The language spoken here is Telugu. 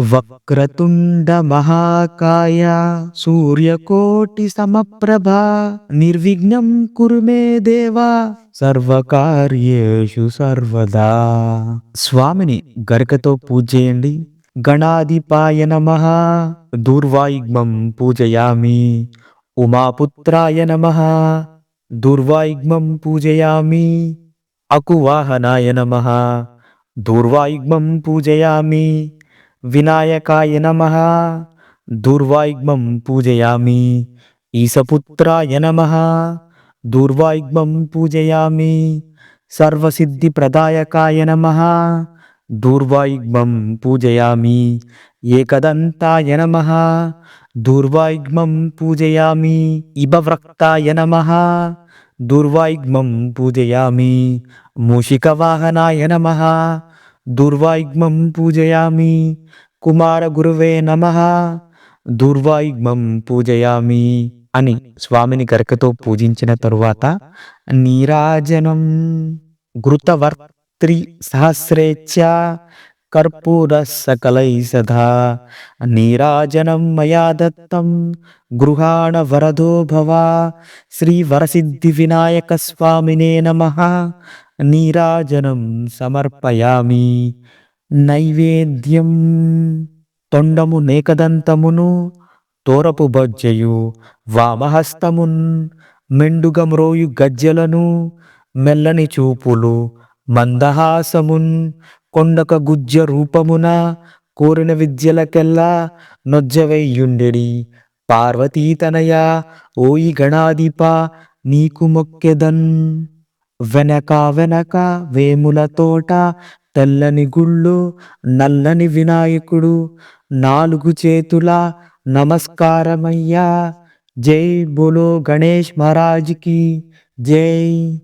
వక్రతుండ మహాకాయ సూర్యకోటి సమప్రభ నిర్విఘ్నం కురు దేవా సర్వకార్యేషు సర్వదా. స్వామిని గరికతో పూజ చేయండి గణాధిపాయ నమ. దూర్వాయుగ్మం పూజయామి. ఉమాపుత్రాయ నమ. దూర్వాయుగ్మం పూజయామి. అకువాహనాయ నమ. దూర్వాయుగ్మం పూజయామి. వినాయకాయ నమ దూర్వాయుగ్మం పూజయామి ఈశపుత్రాయ నమ దూర్వాయుగ్మం పూజయామి సర్వసిద్ధిప్రదాయకాయ నమ దూర్వాయుగ్మం పూజయామి ఏకదంతాయ నమ దూర్వాయుగ్మం పూజయామి ఇబవ్రక్తాయ నమ దూర్వాయుగ్మం పూజయామి మూషికవాహనాయ నమ దూర్వాయుగ్మం పూజయామి కుమార గురువే నమ దూర్వాయుగ్మం పూజయామి అని స్వామిని గరికతో పూజించిన తరువాత నీరాజనం ఘృతవర్త్రి సహస్రేచ్ఛ కర్పూర సకలై సదా। నీరాజనం మయా దత్తం గృహాణ వరదో భవ। శ్రీ వరసిద్ధి వినాయక స్వామినే నమ। నీరాజనం సమర్పయామి. నైవేద్యం తొండము నేకదంతమును తోరపు బొజ్జయు వామహస్తమున్ మెండుగమ్రోయు గజ్జలను మెల్లని చూపులు మందహాసమున్ కొండక గుజ్జ రూపమున కోరిన విద్యలకెల్లా నొజ్జవెయ్యుండెడి. పార్వతీతనయ ఓయి గణాధిప నీకు మొక్కెదన్. వెనక వెనక వేముల తోట తెల్లని గుళ్ళు నల్లని వినాయకుడు నాలుగు చేతుల నమస్కారమయ్యా. జై బోలో గణేష్ మహారాజ్కి జై.